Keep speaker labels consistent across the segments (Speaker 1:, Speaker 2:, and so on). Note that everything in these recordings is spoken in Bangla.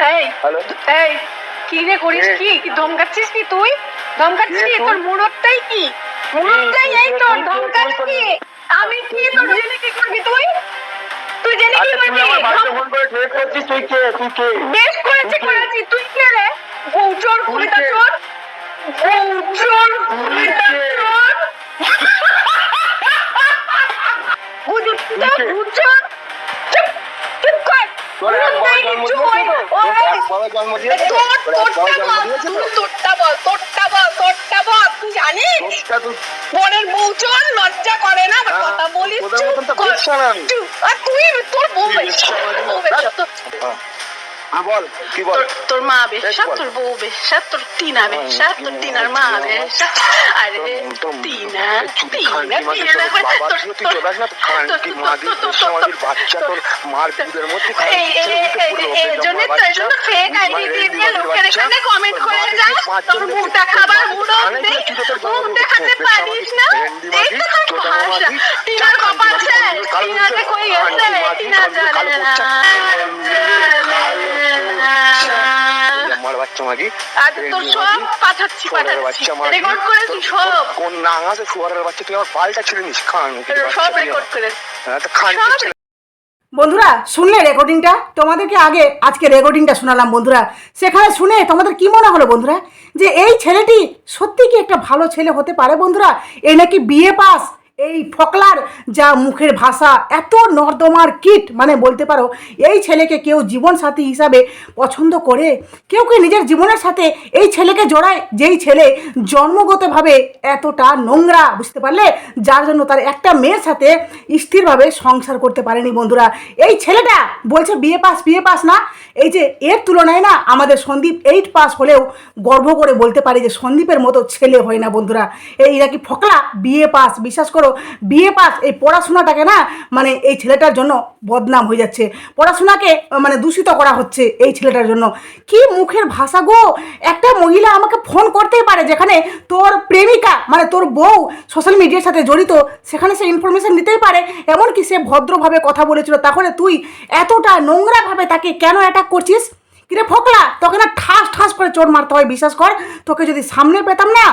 Speaker 1: এই
Speaker 2: হ্যালো?
Speaker 1: এই কি রে করিস
Speaker 2: কি?
Speaker 1: কি ধমকাচ্ছিস কি তুই? ধমকাচ্ছিস
Speaker 2: কি
Speaker 1: তোর মুরতটাই কি? মুরতটাই এই তোর
Speaker 2: তুই কে?
Speaker 1: আমি কি তোর জেনে কি করবি তুই? তুই জেনে কি
Speaker 2: আচ্ছা
Speaker 1: করবি?
Speaker 2: ফোন করে ঠেক করছিস তুই কে? তুই কে?
Speaker 1: বেশ করেছি করেছি। তুই কে রে?
Speaker 2: তুই
Speaker 1: কবিতা চোর? বউচোর কবিতা চোর? বুঝিটা
Speaker 2: কে?
Speaker 1: চুপ চুপ কর।
Speaker 2: জন্ম দিয়েছে তো? বাবা জন্ম দিয়েছে তো?
Speaker 1: তোরটা বল তোরটা বল তোরটা বল তুই জানিস? বোনের বউ চোর লজ্জা করে না?
Speaker 2: হ্যাঁ,
Speaker 1: কথা বলিস। আর তুই তোর বউ বউ
Speaker 2: বল কি বল?
Speaker 1: তোর মা বেশ্যা। তোর বউ বেশ্যা তোর টিনা বেশ্যা তোর টিনার মা বেশ্যা আরে টিনা টিনা টিনা
Speaker 2: বাবা ছিল তুই চলে আস না খানকি মা দিয়ে সমাজের বাচ্চা তোর মার দুধের মধ্যে
Speaker 1: তো এই জন্য ফেক আইডি দিয়ে দিয়ে লোকের এখানে কমেন্ট করে যা তোর মুখটা খাবার মুড়ো নেই মুখ দেখাতে পারিস না। এই তো তোর ভাষা। টিনার কপাল টিনাতে কই গেছে? টিনা জানে না।
Speaker 2: আমার বাচ্চা মাগি। শুয়ারের বাচ্চা কোন নাং আছে? শুয়ারের বাচ্চা তুই আমার পালটা ছিঁড়ে নিস। খান
Speaker 1: করেছি
Speaker 2: খান
Speaker 3: বন্ধুরা শুনলে রেকর্ডিংটা তোমাদেরকে আগে আজকে রেকর্ডিংটা শোনালাম বন্ধুরা। সেখানে শুনে তোমাদের কি মনে হলো বন্ধুরা? যে এই ছেলেটি সত্যি কি একটা ভালো ছেলে হতে পারে বন্ধুরা? এই নাকি বিএ পাস? এই ফকলার যা মুখের ভাষা, এত নর্দমার কিট মানে বলতে পারো, এই ছেলেকে কেউ জীবনসাথী হিসাবে পছন্দ করে? কেউ কেউ নিজের জীবনের সাথে এই ছেলেকে জড়ায়, যেই ছেলে জন্মগতভাবে এতটা নোংরা, বুঝতে পারলে? যার জন্য তার একটা মেয়ের সাথে স্থিরভাবে সংসার করতে পারেনি বন্ধুরা। এই ছেলেটা বলছে, বিয়ে পাস বিয়ে পাস না। এই যে এর তুলনায় না আমাদের সন্দীপ এইট পাস হলেও গর্ব করে বলতে পারে যে সন্দীপের মতো ছেলে হয় না বন্ধুরা। এই নাকি ফকলা? বিয়ে পাস, বিশ্বাস করো বিয়ে পাস, এই পড়াশোনাটাকে না মানে এই ছেলেটার জন্য বদনাম হয়ে যাচ্ছে। পড়াশোনাকে মানে দূষিত করা হচ্ছে এই ছেলেটার জন্য। কি মুখের ভাষা গো? একটা মহিলা আমাকে ফোন করতেই পারে যেখানে তোর প্রেমিকা মানে তোর বউ সোশ্যাল মিডিয়ার সাথে জড়িত, সেখানে সে ইনফরমেশন নিতেই পারে। এমনকি সে ভদ্রভাবে কথা বলেছিল, তাহলে তুই এতটা নোংরাভাবে তাকে কেন অ্যাটাক করছিস? কিরে ফোকলা, তোকে না ঠাস ঠাস করে চোট মারতে হয়, বিশ্বাস কর? তোকে যদি সামনে পেতাম না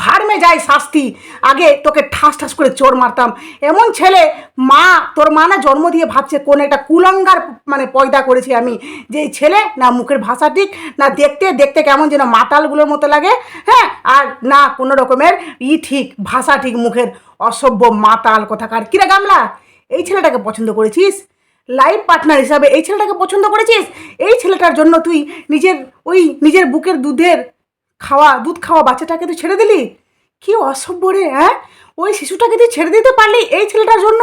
Speaker 3: ফার্মে যাই শাস্তি। আগে তোকে ঠাস ঠাস করে চোর মারতাম। এমন ছেলে, মা, তোর মা না জন্ম দিয়ে ভাবছে, কোন একটা কুলঙ্গার মানে পয়দা করেছি আমি। যে ছেলে না মুখের ভাষা ঠিক, না দেখতে দেখতে কেমন যেন মাতালগুলোর মতো লাগে হ্যাঁ? আর না কোনো রকমের ই ঠিক, ভাষা ঠিক, মুখের অসভ্য মাতাল কোথাকার। কিরে গামলা, এই ছেলেটাকে পছন্দ করেছিস? লাইফ পার্টনার হিসাবে এই ছেলেটাকে পছন্দ করেছিস? এই ছেলেটার জন্য তুই নিজের, ওই নিজের বুকের দুধের খাওয়া, দুধ খাওয়া বাচ্চাটাকে তুই ছেড়ে দিলি? কি অসভ্য রে হ্যাঁ? ওই শিশুটাকে তুই ছেড়ে দিতে পারলি এই ছেলেটার জন্য?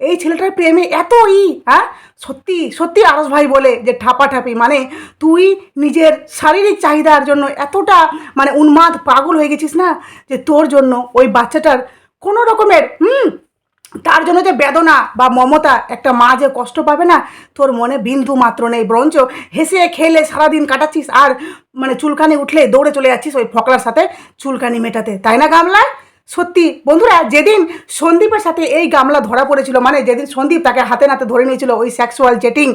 Speaker 3: এই ছেলেটার প্রেমে এত ই হ্যাঁ? সত্যি সত্যি আরস ভাই বলে যে ঠাপাঠাপি মানে তুই নিজের শারীরিক চাহিদার জন্য এতটা মানে উন্মাদ পাগল হয়ে গেছিস না? যে তোর জন্য ওই বাচ্চাটার কোনো রকমের, হুম? তার জন্য যে বেদনা বা মমতা একটা মা যে কষ্ট পাবে না, তোর মনে বিন্দু মাত্র নেই। ব্রঞ্চ হেসে খেলে সারাদিন কাটাচ্ছিস আর মানে চুলকানি উঠলে দৌড়ে চলে যাচ্ছিস ওই ফকলার সাথে চুলকানি মেটাতে। তাই না গামলা সত্যি, বন্ধুরা, যেদিন সন্দীপের সাথে এই গামলা ধরা পড়েছিল মানে যেদিন সন্দীপ তাকে হাতে নাতে ধরে নিয়েছিল ওই সেক্সুয়াল চেটিং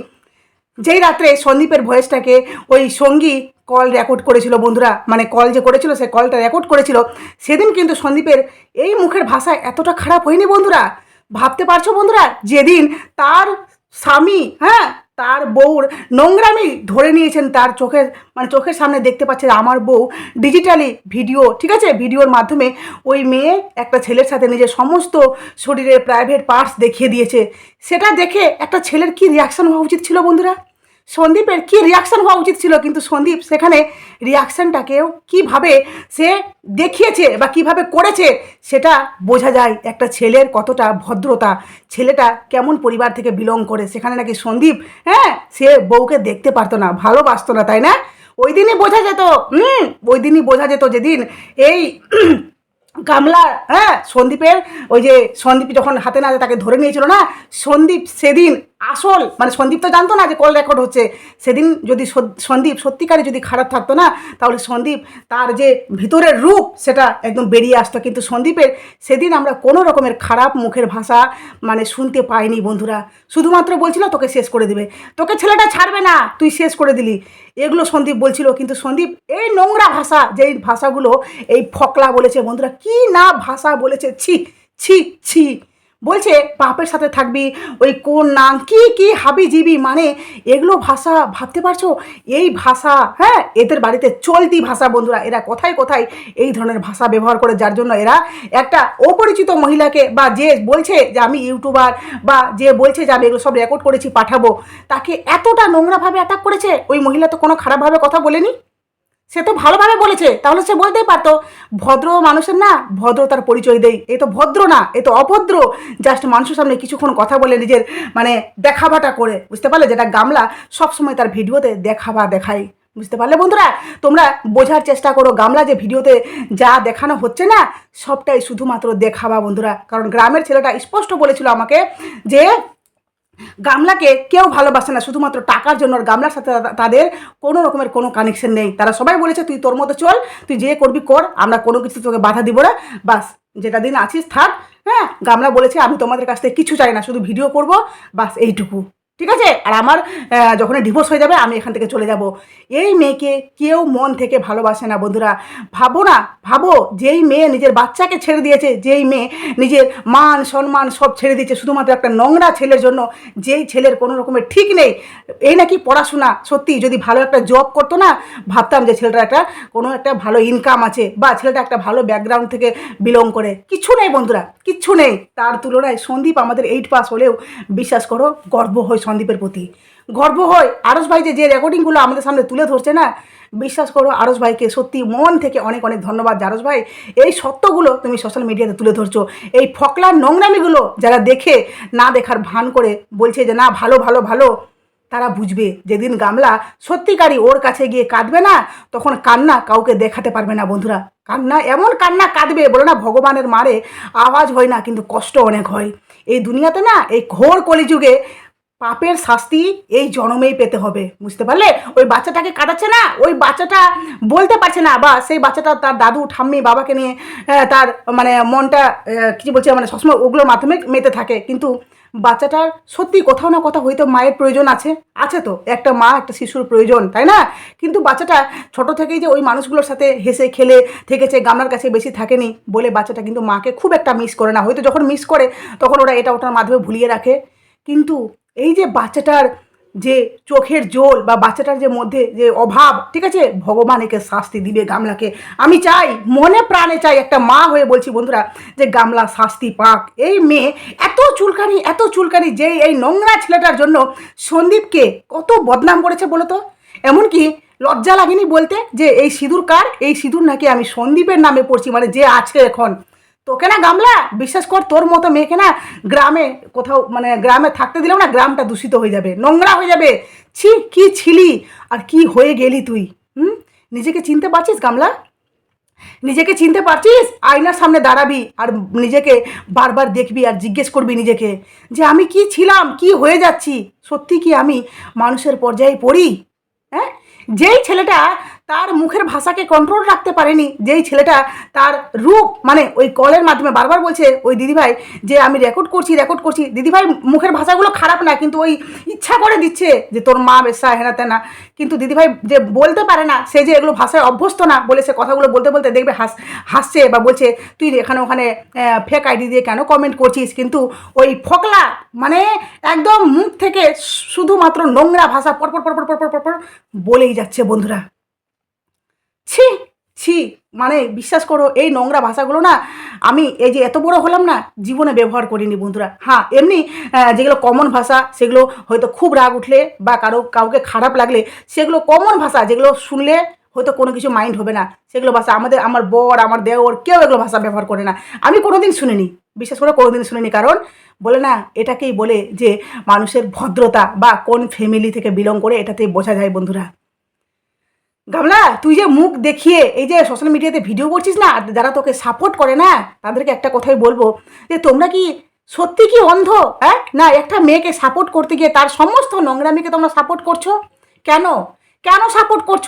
Speaker 3: যেই রাত্রে সন্দীপের ভয়েসটাকে ওই সঙ্গী কল রেকর্ড করেছিল বন্ধুরা মানে কল যে করেছিল, সে কলটা রেকর্ড করেছিল, সেদিন কিন্তু সন্দীপের এই মুখের ভাষা এতটা খারাপ হয়নি বন্ধুরা। ভাবতে পারছ বন্ধুরা? যেদিন তার স্বামী হ্যাঁ তার বউর নোংরামি ধরে নিয়েছেন তার চোখের মানে চোখের সামনে দেখতে পাচ্ছে আমার বউ ডিজিটালি ভিডিও ঠিক আছে? ভিডিওর মাধ্যমে ওই মেয়ে একটা ছেলের সাথে নিজের সমস্ত শরীরের প্রাইভেট পার্টস দেখিয়ে দিয়েছে। সেটা দেখে একটা ছেলের কি রিয়াকশান হওয়া উচিত ছিল বন্ধুরা? সন্দীপের কি রিয়াকশন হওয়া উচিত ছিল? কিন্তু সন্দীপ সেখানে রিয়াকশনটাকেও কীভাবে সে দেখিয়েছে বা কীভাবে করেছে সেটা বোঝা যায়। একটা ছেলের কতটা ভদ্রতা, ছেলেটা কেমন পরিবার থেকে বিলং করে, সেখানে নাকি সন্দীপ হ্যাঁ সে বউকে দেখতে পারতো না, ভালোবাসতো না, তাই না? ওই দিনই বোঝা যেত, হুম, ওই দিনই বোঝা যেত যেদিন এই গামলা হ্যাঁ সন্দীপের ওই যে সন্দীপ যখন হাতে নাতে তাকে ধরে নিয়েছিল না, সন্দীপ সেদিন আসল মানে সন্দীপ তো জানতো না যে কল রেকর্ড হচ্ছে। সেদিন যদি সন্দীপ সত্যিকারে যদি খারাপ থাকতো না, তাহলে সন্দীপ তার যে ভিতরের রূপ, সেটা একদম বেরিয়ে আসতো। কিন্তু সন্দীপের সেদিন আমরা কোনো রকমের খারাপ মুখের ভাষা মানে শুনতে পাইনি বন্ধুরা। শুধুমাত্র বলছিল, তোকে শেষ করে দিবে। তোকে ছেলেটা ছাড়বে না, তুই শেষ করে দিলি। এগুলো সন্দীপ বলছিল, কিন্তু সন্দীপ এই নোংরা ভাষা, যেই ভাষাগুলো, এই ফকলা বলেছে বন্ধুরা, কি না ভাষা বলেছে, ছি ছি ছি। বলছে, পাপের সাথে থাকবি, ওই কোন নাম, কি কি হাবি জিবি মানে এগুলো ভাষা ভাবতে পারছ? এই ভাষা হ্যাঁ এদের বাড়িতে চলতি ভাষা বন্ধুরা, এরা কোথায় কোথায় এই ধরনের ভাষা ব্যবহার করে, যার জন্য এরা একটা অপরিচিত মহিলাকে বা যে বলছে যে আমি ইউটিউবার বা যে বলছে যে আমি এগুলো সব রেকর্ড করেছি, পাঠাবো, তাকে এতটা নোংরাভাবে অ্যাটাক করেছে? ওই মহিলা তো কোনো খারাপভাবে কথা বলেনি? সে তো ভালোভাবে বলেছে, তাহলে সে বলতেই পারতো, ভদ্র মানুষের না ভদ্রতার পরিচয় দেই, এ তো ভদ্র না, এ তো অভদ্র। জাস্ট মানুষের সামনে কিছুক্ষণ কথা বলে নিজের মানে দেখাবাটা করে, বুঝতে পারলে? যেটা গামলা সবসময় তার ভিডিওতে দেখাবা দেখায় বুঝতে পারলে বন্ধুরা? তোমরা বোঝার চেষ্টা করো, গামলা যে ভিডিওতে যা দেখানো হচ্ছে না, সবটাই শুধুমাত্র দেখাবা বন্ধুরা। কারণ গ্রামের ছেলেটা স্পষ্ট বলেছিল আমাকে যে গামলাকে কেউ ভালোবাসে না, শুধুমাত্র টাকার জন্য। আর গামলার সাথে তাদের কোনো রকমের কোনো কানেকশন নেই। তারা সবাই বলেছে, তুই তোর মতো চল, তুই যে করবি কর, আমরা কোনো কিছু তোকে বাধা দিব না। বাস, যেটা দিন আছিস থাক। হ্যাঁ গামলা বলেছে, আমি তোমাদের কাছ থেকে কিছু চাই না, শুধু ভিডিও করব, বাস এইটুকু। ঠিক আছে? আর আমার যখন ডিভোর্স হয়ে যাবে, আমি এখান থেকে চলে যাব। এই মেয়েকে কেউ মন থেকে ভালোবাসে না, বন্ধুরা। ভাবো না, ভাবো, যেই মেয়ে নিজের বাচ্চাকে ছেড়ে দিয়েছে, যেই মেয়ে নিজের মান, সম্মান সব ছেড়ে দিয়েছে, শুধুমাত্র একটা নোংরা ছেলের জন্য, যেই ছেলের কোনো রকমের ঠিক নেই, এই নাকি পড়াশোনা? সত্যি, যদি ভালো একটা জব করতো না, ভাবতাম যে ছেলেটা একটা কোনো একটা ভালো ইনকাম আছে, বা ছেলেটা একটা ভালো ব্যাকগ্রাউন্ড থেকে বিলং করে। কিচ্ছু নেই, বন্ধুরা কিচ্ছু নেই। তার তুলনায় সন্দীপ আমাদের এইট পাস হলেও, বিশ্বাস করো, গর্ব হয় সন্দীপের প্রতি। গর্ব হয় আরস ভাই যে রেকর্ডিংগুলো আমাদের সামনে তুলে ধরছে না, বিশ্বাস করো আরস ভাইকে সত্যি মন থেকে অনেক অনেক ধন্যবাদ আরস ভাই। এই সত্যগুলো তুমি সোশ্যাল মিডিয়াতে তুলে ধরছো। এই ফকলার নোংরামিগুলো যারা দেখে না দেখার ভান করে বলছে যে, না, ভালো ভালো ভালো। তারা বুঝবে যেদিন গামলা সত্যিকারই ওর কাছে গিয়ে কাঁদবে না, তখন কান্না কাউকে দেখাতে পারবে না বন্ধুরা। কান্না, এমন কান্না কাঁদবে, বলে না, ভগবানের মারে আওয়াজ হয় না, কিন্তু কষ্ট অনেক হয়। এই দুনিয়াতে না, এই ঘোর কলিযুগে পাপের শাস্তি এই জন্মেই পেতে হবে, বুঝতে পারলে? ওই বাচ্চাটাকে কাটাচ্ছে না, ওই বাচ্চাটা বলতে পারছে না, বা সেই বাচ্চাটা তার দাদু, ঠাম্মি, বাবাকে নিয়ে তার মানে মনটা কিছু বলছে মানে সবসময় ওগুলোর মাধ্যমে মেতে থাকে। কিন্তু বাচ্চাটার সত্যি কোথাও না কোথাও হয়তো মায়ের প্রয়োজন আছে আছে তো, একটা মা, একটা শিশুর প্রয়োজন, তাই না? কিন্তু বাচ্চাটা ছোট থেকেই যে ওই মানুষগুলোর সাথে হেসে খেলে, থেকেছে, গামলার কাছে বেশি থাকেনি বলে বাচ্চাটা কিন্তু মাকে খুব একটা মিস করে না। হয়তো যখন মিস করে, তখন ওরা এটা ওটার মাধ্যমে ভুলিয়ে রাখে। কিন্তু এই যে বাচ্চাটার যে চোখের জোল বা বাচ্চাটার যে মধ্যে যে অভাব, ঠিক আছে? ভগবান একে শাস্তি দিবে গামলাকে। আমি চাই, মনে প্রাণে চাই একটা মা হয়ে বলছি, বন্ধুরা, যে গামলা শাস্তি পাক। এই মেয়ে এত চুলকানি এত চুলকানি যে এই নোংরা ছেলেটার জন্য সন্দীপকে কত বদনাম করেছে বলো তো? এমনকি লজ্জা লাগেনি বলতে যে এই সিঁদুর কার এই সিঁদুর নাকি আমি সন্দীপের নামে পড়ছি মানে যে আছে এখন। তোকে না গামলা? বিশ্বাস কর, তোর মতো মেয়েকে না গ্রামে কোথাও মানে গ্রামে থাকতে দিলেও না গ্রামটা দূষিত হয়ে যাবে, নোংরা হয়ে যাবে। ছি, কি ছিলি? আর কি হয়ে গেলি তুই? হুম? নিজেকে চিনতে পারছিস গামলা? নিজেকে চিনতে পারছিস? আয়নার সামনে দাঁড়াবি আর নিজেকে বারবার দেখবি আর জিজ্ঞেস করবি নিজেকে যে আমি কি ছিলাম? কি হয়ে যাচ্ছি? সত্যি কি আমি মানুষের পর্যায়ে পড়ি? হ্যাঁ? যেই ছেলেটা তার মুখের ভাষাকে কন্ট্রোল রাখতে পারেনি যেই ছেলেটা তার রূপ মানে ওই কলের মাধ্যমে বারবার বলছে ওই দিদিভাই যে আমি রেকর্ড করছি রেকর্ড করছি দিদিভাই মুখের ভাষাগুলো খারাপ না কিন্তু ওই ইচ্ছা করে দিচ্ছে যে তোর মা বেশা হেনা তেনা কিন্তু দিদিভাই যে বলতে পারে না সে যে এগুলো ভাষায় অভ্যস্ত না বলে সে কথাগুলো বলতে বলতে দেখবে হাস হাসছে বা বলছে তুই এখানে ওখানে ফেক আইডি দিয়ে কেন কমেন্ট করছিস কিন্তু ওই ফকলা মানে একদম মুখ থেকে শুধুমাত্র নোংরা ভাষা পরপর পরপর পরপর পরপর বলেই যাচ্ছে বন্ধুরা ছি ছি মানে বিশ্বাস করো, এই নোংরা ভাষাগুলো না আমি এই যে এত বড় হলাম না, জীবনে ব্যবহার করিনি বন্ধুরা। হ্যাঁ এমনি যেগুলো কমন ভাষা, সেগুলো হয়তো খুব রাগ উঠলে বা কারও, কাউকে খারাপ লাগলে, সেগুলো কমন ভাষা, যেগুলো শুনলে হয়তো কোনো কিছু মাইন্ড হবে না। সেগুলো ভাষা আমাদের, আমার বর, আমার দেওর, কেউ এগুলো ভাষা ব্যবহার করে না। আমি কোনোদিন শুনিনি বিশেষ করে কোনোদিন শুনিনি, কারণ বলে না, এটাকেই বলে যে মানুষের ভদ্রতা বা কোন ফ্যামিলি থেকে বিলং করে এটাতেই বোঝা যায় বন্ধুরা। গামলা, তুই যে মুখ দেখিয়ে এই যে সোশ্যাল মিডিয়াতে ভিডিও করছিস না, যারা তোকে সাপোর্ট করে না, তাদেরকে একটা কথাই বলব যে, তোমরা কি সত্যি কি অন্ধ? হ্যাঁ? না, একটা মেয়েকে সাপোর্ট করতে গিয়ে তার সমস্ত নোংরামিকে তোমরা সাপোর্ট করছ? কেন? কেন সাপোর্ট করছ?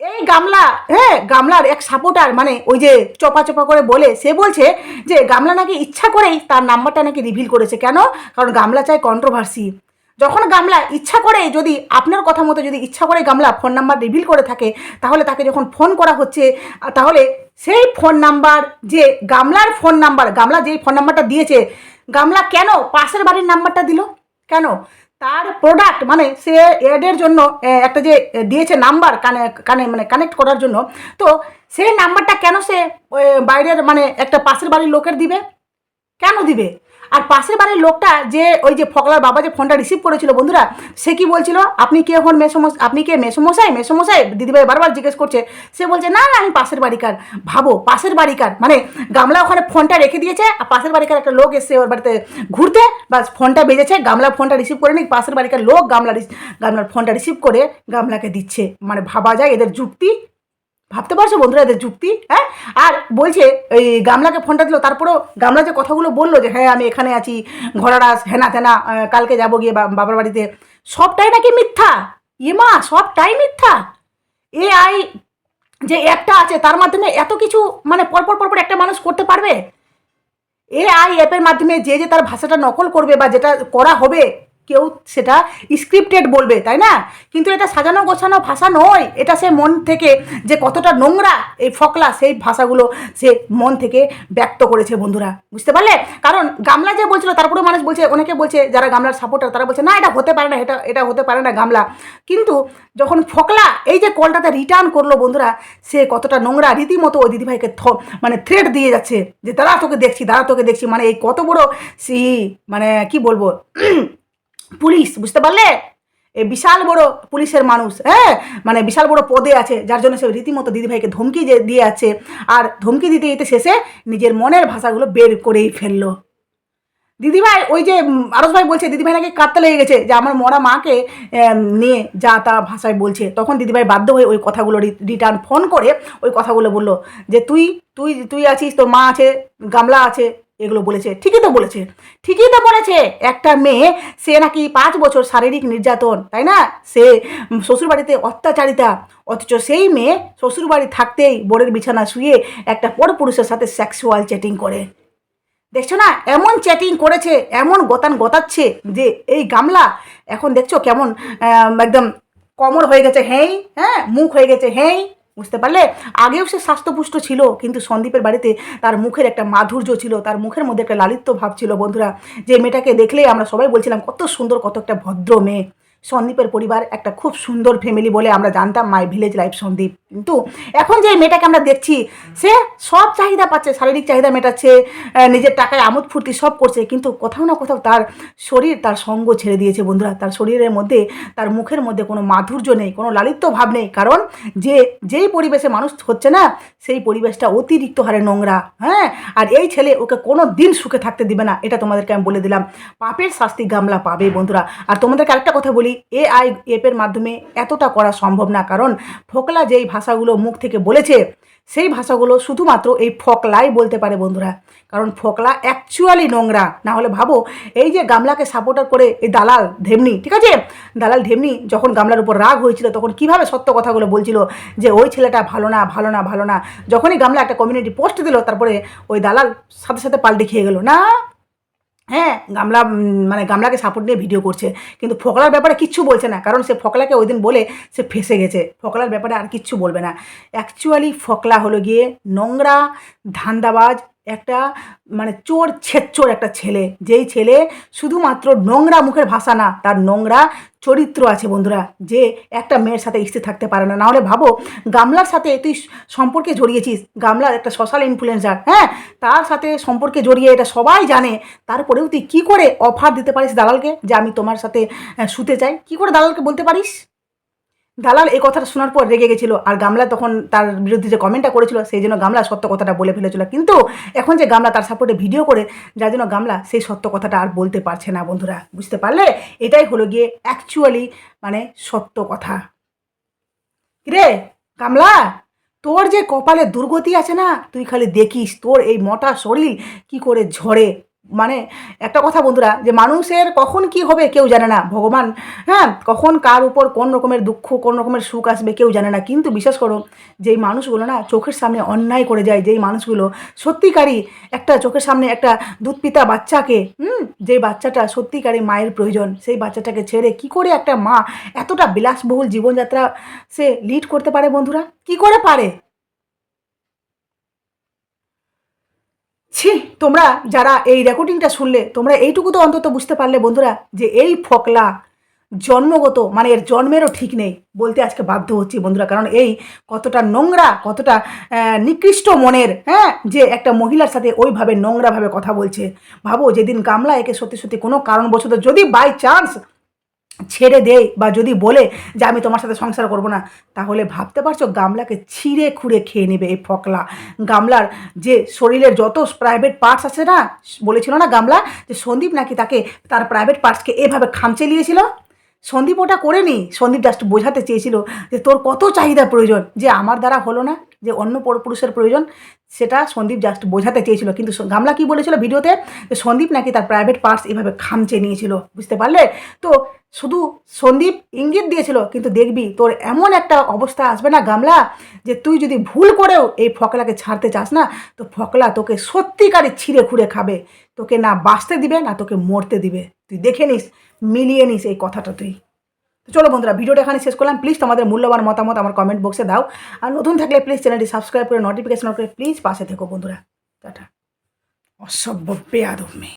Speaker 3: এই গামলা হ্যাঁ গামলার এক সাপোর্টার মানে ওই যে চপা চপা করে বলে, সে বলছে যে, গামলা নাকি ইচ্ছা করেই তার নাম্বারটা নাকি রিভিল করেছে। কেন? কারণ গামলা চায় কন্ট্রোভার্সি যখন গামলা ইচ্ছা করে যদি আপনার কথা মতো যদি ইচ্ছা করে গামলা ফোন নাম্বার রিভিল করে থাকে, তাহলে তাকে যখন ফোন করা হচ্ছে তাহলে সেই ফোন নাম্বার যে গামলার ফোন নাম্বার, গামলা যেই ফোন নাম্বারটা দিয়েছে, গামলা কেন পাশের বাড়ির নাম্বারটা দিল? কেন? তার প্রোডাক্ট মানে সে অ্যাডের জন্য একটা যে দিয়েছে নাম্বার কানে কানে মানে কানেক্ট করার জন্য, তো সেই নাম্বারটা কেন সে বাইরের মানে একটা পাশের বাড়ির লোকের দিবে? কেন দিবে? আর পাশের বাড়ির লোকটা যে ওই যে ফকলার বাবা যে ফোনটা রিসিভ করেছিল, বন্ধুরা, সে কি বলছিল? আপনি কে এখন মেসমশ আপনি কে মেসমশাই মেসমশাই দিদিভাই বারবার জিজ্ঞেস করছে। সে বলছে, না না, আমি পাশের বাড়িকার। ভাবো, পাশের বাড়িকার মানে গামলা ওখানে ফোনটা রেখে দিয়েছে, আর পাশের বাড়িকার একটা লোক এসে ওর বাড়িতে ঘুরতে বা ফোনটা বেজেছে, গামলা ফোনটা রিসিভ করে নি পাশের বাড়িকার লোক গামলা গামলার ফোনটা রিসিভ করে গামলাকে দিচ্ছে। মানে ভাবা যায় এদের যুক্তি ভাবতে পারছ বন্ধুরা এদের যুক্তি হ্যাঁ? আর বলছে, এই গামলাকে ফোনটা দিল, তারপরেও গামলা যে কথাগুলো বলল যে হ্যাঁ আমি এখানে আছি ঘোড়ারাস হেনা তেনা কালকে যাব গিয়ে বাবার বাড়িতে, সবটাই নাকি মিথ্যা? এ মা, সবটাই মিথ্যা? এ আই যে অ্যাপটা আছে, তার মাধ্যমে এত কিছু মানে পরপর পরপর একটা মানুষ করতে পারবে? এ আই অ্যাপের মাধ্যমে যে যে তার ভাষাটা নকল করবে বা যেটা করা হবে কেউ সেটা স্ক্রিপ্টেড বলবে, তাই না? কিন্তু এটা সাজানো গোছানো ভাষা নয়। এটা সে মন থেকে যে কতটা নোংরা এই ফকলা, সেই ভাষাগুলো সে মন থেকে ব্যক্ত করেছে বন্ধুরা। বুঝতে পারলে? কারণ গামলা যে বলছিল তারপরে মানুষ বলছে, অনেকে বলছে, যারা গামলার সাপোর্টার তারা বলছে, না, এটা হতে পারে না, এটা এটা হতে পারে না গামলা। কিন্তু যখন ফকলা এই যে কলটাতে রিটার্ন করল বন্ধুরা, সে কতটা নোংরা, রীতিমতো ওই দিদিভাইকে মানে থ্রেড দিয়ে যাচ্ছে। যে, দাঁড়া, তোকে দেখছি, দাঁড়া, তোকে দেখছি। মানে এই কত বড় সি মানে কি বলব? পুলিশ, বুঝতে পারলে? এই বিশাল বড় পুলিশের মানুষ হ্যাঁ? মানে বিশাল বড় পদে আছে, যার জন্য সে রীতিমতো দিদিভাইকে ধমকি দিয়ে আছে। আর ধমকি দিতে দিতে শেষে নিজের মনের ভাষাগুলো বের করেই ফেলল। দিদিভাই, ওই যে আরস ভাই বলছে, দিদিভাই নাকি কাঁদতে লেগে গেছে, যে আমার মরা মাকে নিয়ে যা তা ভাষায় বলছে। তখন দিদিভাই বাধ্য হয়ে ওই কথাগুলো রিটার্ন ফোন করে ওই কথাগুলো বলল, যে তুই তুই তুই আছিস, তোর মা আছে, গামলা আছে এগুলো বলেছে, ঠিকই তো বলেছে, ঠিকই তো বলেছে। একটা মেয়ে, সে নাকি পাঁচ বছর শারীরিক নির্যাতন, তাই না? সে শ্বশুরবাড়িতে অত্যাচারিতা, অথচ সেই মেয়ে শ্বশুরবাড়ি থাকতেই বোরের বিছানা শুয়ে একটা পরপুরুষের সাথে সেক্সুয়াল চ্যাটিং করে। দেখছ না, এমন চ্যাটিং করেছে, এমন গতান গতাচ্ছে যে এই গামলা এখন দেখছ কেমন একদম কমর হয়ে গেছে, হেই হ্যাঁ মুখ হয়ে গেছে, হেই। বুঝতে পারলে? আগেও সে স্বাস্থ্যপুষ্ট ছিল, কিন্তু সন্দীপের বাড়িতে তার মুখের একটা মাধুর্য ছিল, তার মুখের মধ্যে একটা লালিত্য ভাব ছিল, বন্ধুরা। যে মেয়েটাকে দেখলেই আমরা সবাই বলছিলাম, কত সুন্দর, কত একটা ভদ্র মেয়ে। সন্দীপের পরিবার একটা খুব সুন্দর ফ্যামিলি বলে আমরা জানতাম মাই ভিলেজ লাইফ সন্দীপ। কিন্তু এখন যে মেয়েটাকে আমরা দেখছি, সে সব চাহিদা পাচ্ছে, শারীরিক চাহিদা মেটাচ্ছে নিজের টাকায় আমোদ ফুর্তি সব করছে, কিন্তু কোথাও না কোথাও তার শরীর, তার সঙ্গ ছেড়ে দিয়েছে বন্ধুরা। তার শরীরের মধ্যে, তার মুখের মধ্যে কোনো মাধুর্য নেই, কোনো লালিত্য ভাব নেই, কারণ যে, যেই পরিবেশে মানুষ হচ্ছে না, সেই পরিবেশটা অতিরিক্ত হারে নোংরা হ্যাঁ? আর এই ছেলে ওকে কোনো দিন সুখে থাকতে দিবে না, এটা তোমাদেরকে আমি বলে দিলাম। পাপের শাস্তি গামলা পাবে বন্ধুরা। আর তোমাদেরকে আরেকটা কথা বলি এ আই এপের মাধ্যমে এতটা করা সম্ভব না, কারণ ফোকলা যেই ভাষাগুলো মুখ থেকে বলেছে, সেই ভাষাগুলো শুধুমাত্র এই ফকলাই বলতে পারে বন্ধুরা। কারণ ফকলা অ্যাকচুয়ালি নোংরা। না হলে ভাবো, এই যে গামলাকে সাপোর্টার করে এই দালাল ধেমনি, ঠিক আছে? দালাল ধেমনি যখন গামলার উপর রাগ হয়েছিল, তখন কীভাবে সত্য কথাগুলো বলছিল যে ওই ছেলেটা ভালো না ভালো না ভালো না? যখনই গামলা একটা কমিউনিটি পোস্ট দিল, তারপরে ওই দালাল সাথে সাথে পাল্টে খেয়ে গেল। না! হ্যাঁ গামলা মানে গামলাকে সাপোর্ট নিয়ে ভিডিও করছে। কিন্তু ফকলার ব্যাপারে কিচ্ছু বলছে না, কারণ সে ফকলাকে ওই দিন বলে সে ফেসে গেছে। ফকলার ব্যাপারে আর কিচ্ছু বলবে না। অ্যাকচুয়ালি ফকলা হলো গিয়ে নোংরা, ধান্দাবাজ একটা মানে চোর ছেচ্চোর একটা ছেলে। যেই ছেলে শুধুমাত্র নোংরা মুখের ভাষা না, তার নোংরা চরিত্র আছে বন্ধুরা, যে একটা মেয়ের সাথে স্থির থাকতে পারে না। নাহলে ভাবো, গামলার সাথে তুই সম্পর্কে জড়িয়েছিস, গামলার একটা সোশ্যাল ইনফ্লুয়েন্সার হ্যাঁ? তার সাথে সম্পর্কে জড়িয়ে এটা সবাই জানে, তারপরেও তুই কী করে অফার দিতে পারিস দালালকে যে আমি তোমার সাথে শুতে চাই? কী করে দালালকে বলতে পারিস? দালাল এই কথাটা শোনার পর রেগে গেছিল। আর গামলা তখন তার বিরুদ্ধে যে কমেন্টটা করেছিল, সেই জন্য গামলা সত্য কথাটা বলে ফেলেছিল। কিন্তু এখন যে গামলা তার সাপোর্টে ভিডিও করে, যার জন্য গামলা সেই সত্য কথাটা আর বলতে পারছে না বন্ধুরা। বুঝতে পারলে? এটাই হলো গিয়ে অ্যাকচুয়ালি মানে সত্য কথা। রে গামলা, তোর যে কপালে দুর্গতি আছে না, তুই খালি দেখিস, তোর এই মোটা শরীর কি করে ঝরে। মানে একটা কথা বন্ধুরা, যে মানুষের কখন কি হবে কেউ জানে না। ভগবান হ্যাঁ কখন কার উপর কোন রকমের দুঃখ, কোন রকমের সুখ আসবে কেউ জানে না। কিন্তু বিশ্বাস করো, যেই মানুষগুলো না চোখের সামনে অন্যায় করে যায়, যেই মানুষগুলো সত্যিকারই একটা চোখের সামনে একটা দুধ পিতা বাচ্চাকে, হুম, যেই বাচ্চাটা সত্যিকারই মায়ের প্রয়োজন, সেই বাচ্চাটাকে ছেড়ে কি করে একটা মা এতটা বিলাসবহুল জীবনযাত্রা সে লিড করতে পারে বন্ধুরা? কি করে পারে? ছি, তোমরা যারা এই রেকর্ডিংটা শুনলে, তোমরা এইটুকু তো অন্তত বুঝতে পারলে বন্ধুরা যে এই ফকলা জন্মগত মানে এর জন্মেরও ঠিক নেই বলতে আজকে বাধ্য হচ্ছি বন্ধুরা। কারণ এই কতটা নোংরা, কতটা নিকৃষ্ট মনের হ্যাঁ যে একটা মহিলার সাথে ওইভাবে নোংরাভাবে কথা বলছে। ভাবো, যেদিন গামলা একে সত্যি সত্যি কোনো কারণবশত যদি বাই চান্স ছেড়ে দেয় বা যদি বলে যে আমি তোমার সাথে সংসার করব না, তাহলে ভাবতে পারছ গামলাকে ছিঁড়ে খুঁড়ে খেয়ে নেবে এই ফকলা। গামলার যে শরীরের যত প্রাইভেট পার্টস আছে না, বলেছিল না গামলা, যে সন্দীপ নাকি তাকে তার প্রাইভেট পার্টসকে এভাবে খামচে নিয়েছিল? সন্দীপ ওটা করেনি। সন্দীপ জাস্ট বোঝাতে চেয়েছিল যে তোর কত চাহিদা প্রয়োজন? যে আমার দ্বারা হলো না? যে অন্য পর পুরুষের প্রয়োজন, সেটা সন্দীপ জাস্ট বোঝাতে চেয়েছিল। কিন্তু গামলা কি বলেছিল ভিডিওতে? যে সন্দীপ নাকি তার প্রাইভেট পার্টস এভাবে খামচে নিয়েছিল। বুঝতে পারলে? তো শুধু সন্দীপ ইঙ্গিত দিয়েছিল, কিন্তু দেখবি তোর এমন একটা অবস্থা আসবে না গামলা, যে তুই যদি ভুল করেও এই ফকলাকে ছাড়তে চাস না, তো ফকলা তোকে সত্যিকারে ছিঁড়ে খুঁড়ে খাবে। তোকে না বাঁচতে দিবে, না তোকে মরতে দিবে। তুই দেখে নিস, মিলিয়ে নিস এই কথাটা তুই। তো চলো বন্ধুরা, ভিডিওটা এখানে শেষ করলাম। প্লিজ তোমাদের মূল্যবান মতামত আমার কমেন্ট বক্সে দাও। আর নতুন থাকলে প্লিজ চ্যানেলটি সাবস্ক্রাইব করে নোটিফিকেশন করে প্লিজ পাশে থেকো বন্ধুরা। টাটা। অসভ্য বেয়াদব মেয়ে।